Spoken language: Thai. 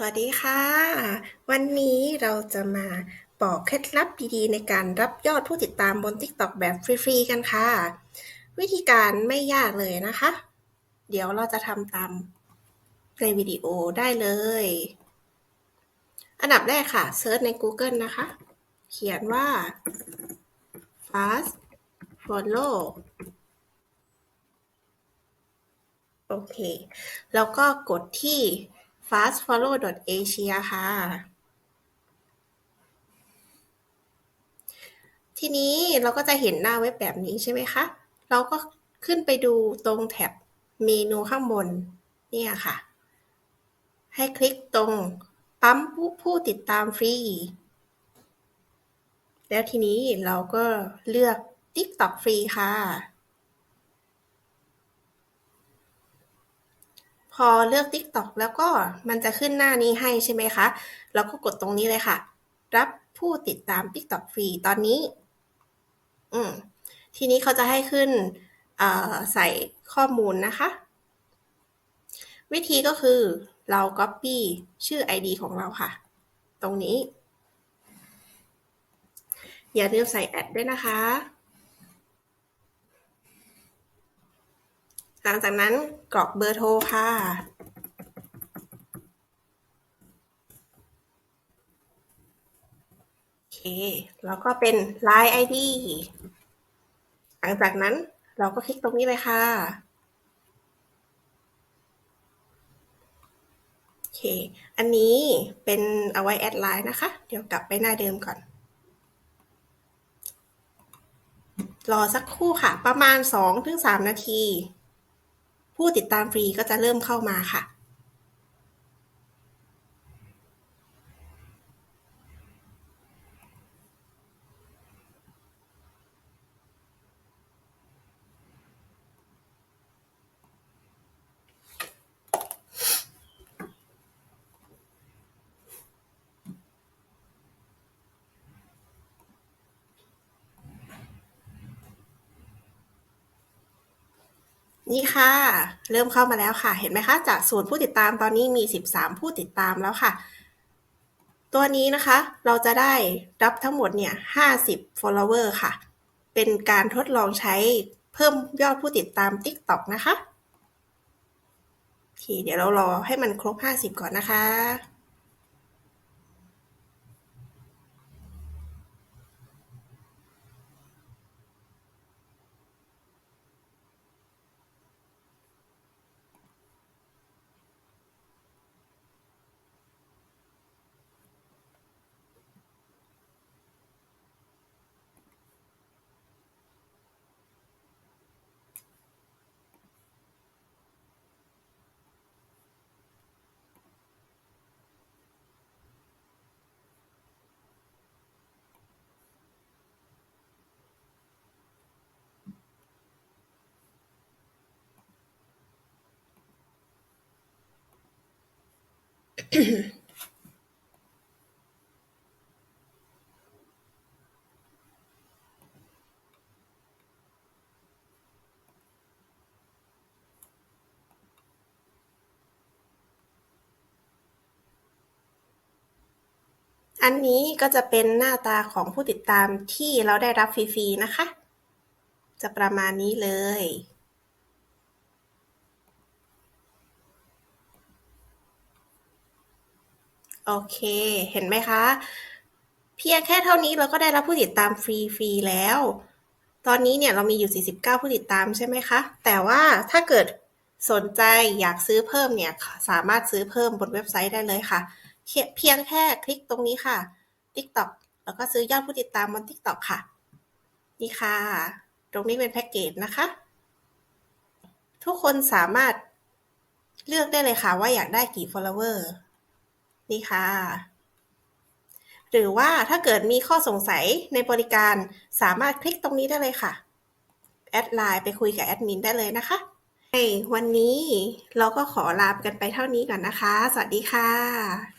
สวัสดีค่ะ วันนี้เราจะมาบอกเคล็ดลับดีๆ ในการรับยอดผู้ติดตามบน TikTok แบบฟรีๆ กันค่ะ วิธีการไม่ยากเลยนะคะ เดี๋ยวเราจะทำตามในวิดีโอได้เลย อันดับแรกค่ะเซิร์ชใน Google นะคะ เขียนว่า fast follow โอเค แล้วก็กดที่ fastfollow.asia ค่ะ ทีนี้เราก็จะเห็นหน้าเว็บแบบนี้ใช่ไหมคะ เราก็ขึ้นไปดูตรงแท็บเมนูข้างบนเนี่ยค่ะ ให้คลิกตรงปั๊มผู้ผู้ติดตามฟรี แล้วทีนี้เราก็เลือก TikTok ฟรีค่ะ พอเลือก TikTok แล้วก็มันจะขึ้นหน้านี้ให้ใช่ไหมคะ เราก็กดตรงนี้เลยค่ะ รับผู้ติดตาม TikTok ฟรีตอนนี้ อืม ทีนี้เขาจะให้ขึ้นใส่ข้อมูลนะคะ วิธีก็คือเรา Copy ชื่อ ID ของเราค่ะ ตรงนี้ อย่าลืมใส่แอดด้วยนะคะ ลังจากนั้นกรอกเบอร์โทรค่ะ โอเค แล้วก็เป็น Line ID หลังจากนั้นเราก็คลิกตรงนี้เลยค่ะ โอเค อันนี้เป็นเอาไว้แอดไลน์นะคะ เดี๋ยวกลับไปหน้าเดิมก่อนรอสักครู่ค่ะ ประมาณ 2-3 นาที ผู้ติดตามฟรีก็จะเริ่มเข้ามาค่ะ นี่ค่ะ เริ่มเข้ามาแล้วค่ะ เห็นไหมคะ จากศูนย์ผู้ติดตามตอนนี้มี 13 ผู้ติดตามแล้วค่ะ ตัวนี้นะคะ เราจะได้รับทั้งหมดเนี่ย 50 follower ค่ะ เป็นการทดลองใช้เพิ่มยอดผู้ติดตาม TikTok นะคะโอเคเดี๋ยวเรารอให้มันครบ 50 ก่อนนะคะ อันนี้ก็จะเป็นหน้าตาของผู้ติดตามที่เราได้รับฟรีๆนะคะ จะประมาณนี้เลย โอเค เห็นไหมคะ เพียงแค่เท่านี้เราก็ได้รับผู้ติดตามฟรีๆแล้ว ตอนนี้เนี่ยเรามีอยู่ 49 ผู้ติดตามใช่ไหมคะ แต่ว่าถ้าเกิดสนใจอยากซื้อเพิ่มเนี่ย สามารถซื้อเพิ่มบนเว็บไซต์ได้เลยค่ะ เพียงแค่คลิกตรงนี้ค่ะ TikTok แล้วก็ซื้อยอดผู้ติดตามบน TikTok ค่ะ นี่ค่ะ ตรงนี้เป็นแพ็กเกจนะคะ ทุกคนสามารถเลือกได้เลยค่ะว่าอยากได้กี่ follower นี่ค่ะ หรือว่าถ้าเกิดมีข้อสงสัยในบริการสามารถคลิกตรงนี้ได้เลยค่ะ แอดไลน์ไปคุยกับแอดมินได้เลยนะคะในวันนี้เราก็ขอลากันไปเท่านี้ก่อนนะคะ สวัสดีค่ะ